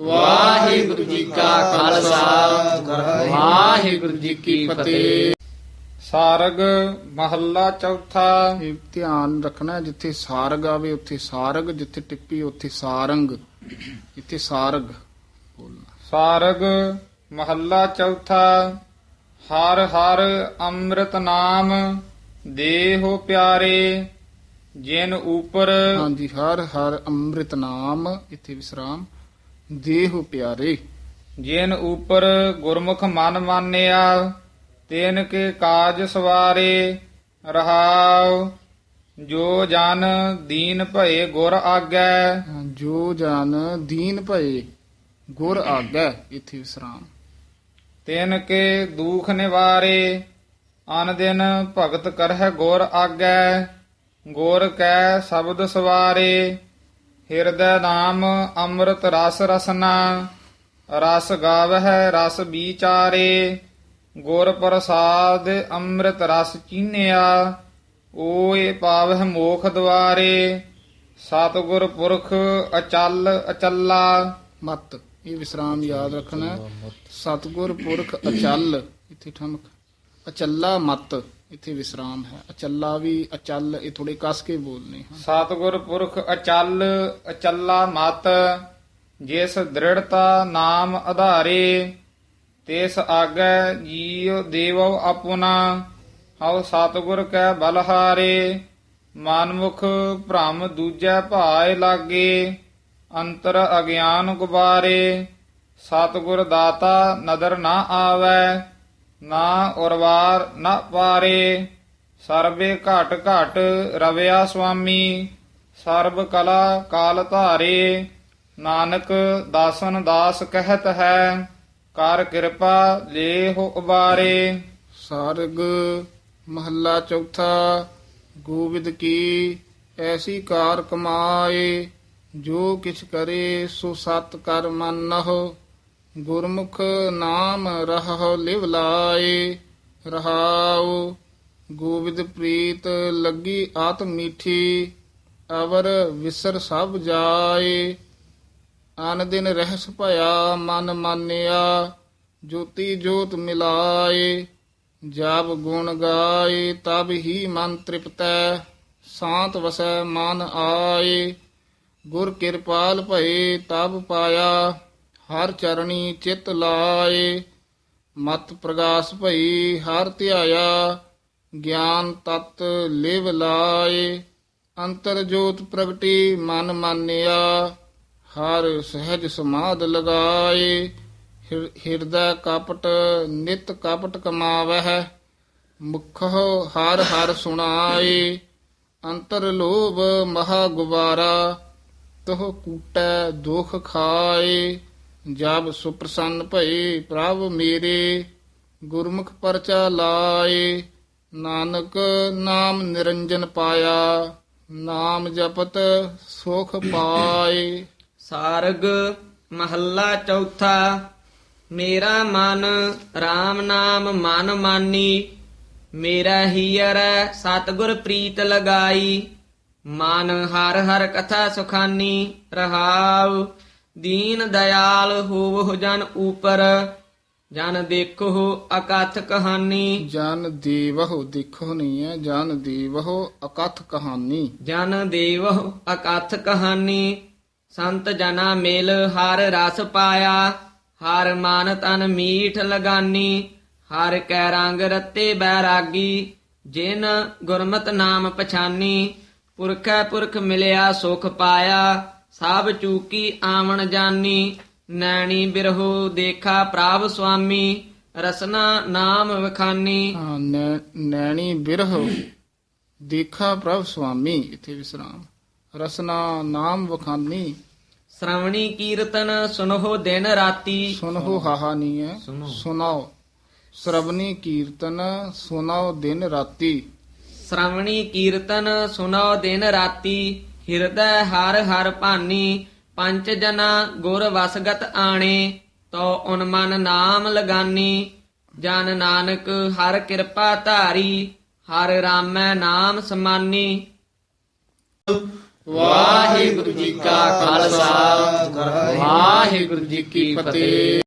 ਵਾਹਿਗੁਰੂ ਜੀ ਕਾ ਖਾਲਸਾ। ਵਾਹਿਗੁਰੂ ਜੀ ਕੀ ਫਤਿਹ। ਸਾਰਗ ਮਹੱਲਾ ਚੌਥਾ। ਇਹ ਧਿਆਨ ਰੱਖਣਾ ਜਿੱਥੇ ਸਾਰਗ ਆਵੇ ਉੱਥੇ ਸਾਰਗ ਜਿੱਥੇ ਟਿੱਪੀ ਉੱਥੇ ਸਾਰੰਗ। ਇੱਥੇ ਸਾਰਗ। ਬੋਲਣਾ ਸਾਰਗ ਮਹੱਲਾ ਚੌਥਾ। ਹਰ ਹਰ ਅੰਮ੍ਰਿਤ ਨਾਮ ਦੇਹੋ ਪਿਆਰੇ ਜਿਨ ਉਪਰ ਹਾਂਜੀ ਹਰ ਹਰ ਅੰਮ੍ਰਿਤ ਨਾਮ ਇੱਥੇ ਵਿਸਰਾਮ। ਦੇਹੁ ਪਿਆਰੇ। ਜਿਨ ਉਪਰ ਗੁਰਮੁਖ ਮਨ ਮਾਨਿਆ ਤੈਨ ਕੇ ਕਾਜ ਸਵਾਰੇ ਰਹਾਉ। ਜੋ ਜਨ ਦੀਨ ਭਏ ਗੁਰ ਆਗੈ। ਜੋ ਜਨ ਦੀਨ ਭਏ ਗੁਰ ਆਗੈ ਇੱਥੇ ਵਿਸਰਾਮ। ਤੈਨ ਕੇ ਦੁਖ ਨਿਵਾਰੇ ਅਨ ਦਿਨ ਭਗਤ ਕਰਹਿ ਗੁਰ ਆਗੈ। ਗੁਰ ਕੈ ਸ਼ਬਦ ਸਵਾਰੇ ਹਿਰਦੈ ਨਾਮ ਅੰਮ੍ਰਿਤ ਰਸ ਰਸਨਾ ਰਸ ਗਾਵਹਿ ਰਸ ਵਿਚਾਰੇ ਗੁਰ ਪ੍ਰਸਾਦ ਅੰਮ੍ਰਿਤ ਰਸ ਚੀਨਿਆ ਓਏ ਪਾਵਹਿ ਮੋਖ ਦੁਆਰੇ ਸਤਿਗੁਰ ਪੁਰਖ ਅਚਲ ਅਚਲਾ। ਮਤ ਇਹ ਵਿਸਰਾਮ ਯਾਦ ਰੱਖਣਾ। ਸਤਿਗੁਰ ਪੁਰਖ ਅਚਲ ਇੱਥੇ ਠਮਕ। ਅਚੱਲਾ ਮਤ। ਇੱਥੇ ਵਿਸਰਾਮ ਹੈ। ਅਚੱਲਾ ਵੀ ਅਚਲ, ਇਹ ਥੋੜੇ ਕਸ ਕੇ ਬੋਲਨੇ ਹਨ। ਸਤਿਗੁਰ ਪੁਰਖ ਅਚਲ, ਅਚਲਾ ਮਤ, ਜਿਸ ਦ੍ਰਿੜਤਾ ਨਾਮ ਆਧਾਰੇ, ਤਿਸ ਆਗੈ ਜੀਉ ਦੇਵੋ ਆਪੁਨਾ ਹਉ ਸਤਿਗੁਰ ਕੈ ਬਲਹਾਰੇ, ਮਨਮੁਖ ਭ੍ਰਮ ਦੂਜੈ ਭਾਏ ਲਾਗੇ, ਅੰਤਰ ਅਗਿਆਨ ਗੁਬਾਰੇ, ਸਤਿਗੁਰ ਦਾਤਾ ਨਦਰ ਨਾ ਆਵੈ ਨਾ ਉਰਵਾਰ, ਨਾ ਪਾਰੇ। ਸਰਬੇ ਘਟ ਘਟ ਰਵਿਆ ਸੁਆਮੀ। ਸਰਬ ਕਲਾ ਕਾਲ ਧਾਰੇ। ਨਾਨਕ ਦਾਸਨ ਦਾਸ ਕਹਿਤ ਹੈ। ਕਰ ਕਿਰਪਾ ਲੇਹੁ ਉਬਾਰੇ। ਸਰਗ ਮਹੱਲਾ ਚੌਥਾ, ਗੋਬਿੰਦ ਕੀ ਐਸੀ ਕਾਰ ਕਮਾਏ, ਜੋ ਕਿਛ ਕਰੇ ਸੋ ਸਤ ਕਰ ਮੰਨਹੁ ਗੁਰਮੁਖ ਨਾਮ ਰਹਹੁ ਲਿਵ ਲਾਏ, ਰਹਾਉ। ਗੋਬਿੰਦ ਪ੍ਰੀਤ ਲੱਗੀ ਆਤ ਮੀਠੀ, ਅਵਰ ਵਿਸਰ ਸਭ ਜਾਏ। ਆਨ ਦਿਨ ਰਹਿਸ ਭਇਆ ਮਨ ਮਾਨਿਆ, ਜੋਤੀ ਜੋਤ ਮਿਲਾਏ। ਜਬ ਗੁਣ ਗਾਏ, ਤਬ ਹੀ ਮਨ ਤ੍ਰਿਪਤੈ, ਸਾਤ ਵਸੈ ਮਨ ਆਏ। ਗੁਰ ਕਿਰਪਾਲ ਭਏ, ਤਬ ਪਾਇਆ। ਹਰ ਚਰਣੀ ਚਿਤ ਲਾਏ, ਮਤ ਪ੍ਰਗਾਸ ਭਈ ਹਰ ਧਿਆਇਆ, ਗਿਆਨ ਤਤ ਲਿਵ ਲਾਏ, ਅੰਤਰ ਜੋਤ ਪ੍ਰਗਟੀ ਮਨ ਮਾਨਿਆ, ਹਰ ਸਹਿਜ ਸਮਾਦ ਲਗਾਏ, ਹਿਰ- ਹਿਰਦੈ ਕਪਟ ਨਿਤ ਕਪਟ ਕਮਾਵਹਿ ਮੁਖੋ ਹਰ ਹਰ ਸੁਣਾਏ, ਅੰਤਰ ਲੋਭ ਮਹਾ ਗੁਬਾਰਾ, ਤਹ ਕੂਟੈ ਦੁਖ ਖਾਏ ਜਬ ਸੁਪ੍ਰਸੰਨ ਭਏ ਪ੍ਰਭ ਮੇਰੇ, ਗੁਰਮੁਖ ਪਰਚਾ ਲਾਏ, ਨਾਨਕ ਨਾਮ ਨਿਰੰਜਨ ਪਾਇਆ, ਨਾਮ ਜਪਤ ਸੁਖ ਪਾਏ। ਸਾਰਗ ਮਹੱਲਾ ਚੌਥਾ, ਮੇਰਾ ਮਨ RAM ਨਾਮ ਮਨ ਮਾਨੀ, ਮੇਰਾ ਹੀਅਰ ਸਤਿਗੁਰ ਪ੍ਰੀਤ ਲਗਾਈ, ਮਨ ਹਰ ਹਰ ਕਥਾ ਸੁਖਾਨੀ ਰਹਾਉ। ਦੀਨ ਦਇਆਲ ਹੋਵਹੁ ਜਨ ਉਪਰ ਜਨ ਦੇਖੋ ਅਕਥ ਕਹਾਨੀ ਜਨ ਦੇਵਹੁ ਦੇਖੋ ਨਹੀਂ ਹੈ ਜਨ ਦੇਵਹੁ ਅਕਥ ਕਹਾਣੀ। ਜਨ ਦੇਵਹੁ ਅਕਥ ਕਹਾਨੀ ਸੰਤ ਜਨਾ ਮਿਲ ਹਰ ਰਸ ਪਾਇਆ ਹਰ ਮਨ ਤਨ ਮੀਠ ਲਗਾਨੀ ਹਰ ਕੈ ਰੰਗ ਰਤੇ ਬੈਰਾਗੀ ਜਿਨ ਗੁਰਮਤ ਨਾਮ ਪਛਾਨੀ ਪੁਰਖੈ ਪੁਰਖ ਮਿਲਿਆ ਸੁਖ ਪਾਇਆ ਸਭ ਚੂਕੀ ਆਵਣ ਜਾਨੀ ਨੈਣੀ ਬਿਰਹੋ ਦੇਖਾ ਪ੍ਰਭ ਸੁਆਮੀ ਰਸਨਾ ਨਾਮ ਵਖਾਨੀ। ਹਾਂ, ਨੈ- ਨੈਣੀ ਬਿਰਹ ਦੇਖਾ ਪ੍ਰਭ ਸੁਆਮੀ ਇਥੇ ਵਿਸਰਾਮ। ਰਸਨਾ ਨਾਮ ਵਖਾਨੀ। ਸ਼੍ਰਵਣੀ ਕੀਰਤਨ ਸੁਨਹੁ ਦਿਨ ਰਾਤੀ। ਸੁਨਹੁ ਹਾਹਾ ਨਹੀਂ ਹੈ ਸੁਨਾਓ। ਸਰਬਨੀ ਕੀਰਤਨ ਸੁਨਾਓ ਦਿਨ ਰਾਤੀ। ਸ਼੍ਰਵਣੀ ਕੀਰਤਨ ਸੁਨੋ ਦਿਨ ਰਾਤੀ। ਹਿਰਦੈ ਹਰ ਹਰ ਭਾਨੀ ਪੰਚ ਜਨਾ ਗੁਰ ਵਸਗਤ ਆਣੇ ਤੋ ਉਨ ਮਨ ਨਾਮ ਲਗਾਨੀ। ਜਨ ਨਾਨਕ ਹਰ ਕਿਰਪਾ ਧਾਰੀ, ਹਰ ਰਾਮੈ ਨਾਮ ਸਮਾਨੀ। ਵਾਹਿਗੁਰੂ ਜੀ ਕਾ ਖਾਲਸਾ, ਵਾਹਿਗੁਰੂ ਜੀ ਕੀ ਫਤਿਹ।